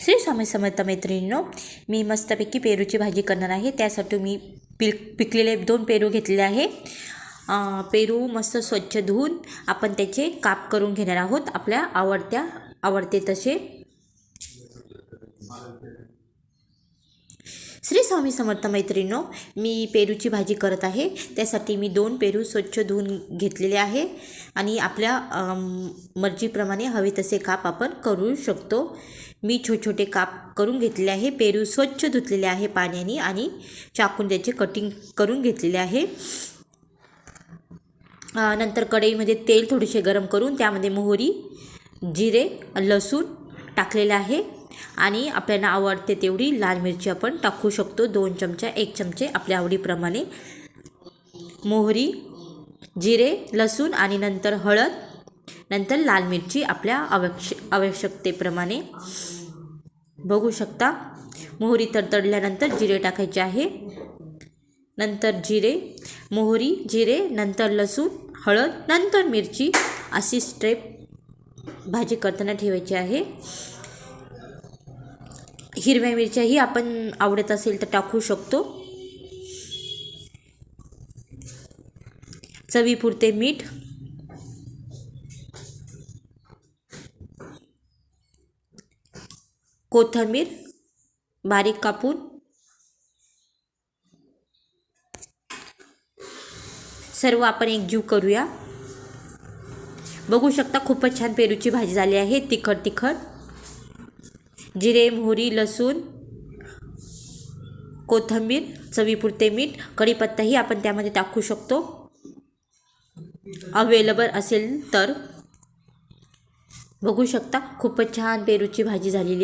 श्री स्वामी समर्थ मैत्रिणींनो मी मस्तपैकी पेरूची भाजी करणार आहे. त्यासाठी मी पिक पिकलेले दोन पेरू घेतलेले आहे. पेरू मस्त स्वच्छ धुवून आपण त्याचे काप करून घेणार आहोत. आपल्या आवडत्या आवडते तसे. श्री स्वामी समर्थ मैत्रिणींनो मी पेरूची भाजी करत आहे. त्यासाठी मी दोन पेरू स्वच्छ धुवून घेतलेले आहे आणि आपल्या मर्जीप्रमाणे हवे तसे काप आपण करू शकतो. मी छोटे छोटे काप करून घेतलेले आहे. पेरू स्वच्छ धुतलेले आहे पाण्याने आणि चाकून त्याचे कटिंग करून घेतलेले आहे. नंतर कढईमध्ये तेल थोडेसे गरम करून त्यामध्ये मोहरी जिरे लसूण टाकलेलं आहे. आणि आपल्याला आवडते तेवढी लाल मिरची आपण टाकू शकतो. दोन चमचा एक चमचे आपल्या आवडीप्रमाणे. मोहरी जिरे लसूण आणि नंतर हळद नंतर लाल मिरची आपल्या आवश्य आवश्यकतेप्रमाणे. बघू शकता मोहरी तडतडल्यानंतर जिरे टाकायचे आहे. नंतर जिरे मोहरी जिरे नंतर लसूण हळद नंतर मिरची अशी स्टेप भाजी करताना ठेवायची आहे. हिरव्या मिरच्याही आपण आवडत असेल तर टाकू शकतो. चवीपुरते मीठ. कोथिंबीर. बारीक कापून. सर्व आपण एकजीव करूया. बघू शकता खूपच छान पेरूची भाजी झाली आहे तिखट तिखट जिरे मोहरी लसूण कोथिंबीर चवीपुरते मीठ कढीपत्ताही आपण त्यामध्ये टाकू शकतो. अवेलेबल असेल तर बघू शकता. खूपच छान पेरूची भाजी झालेली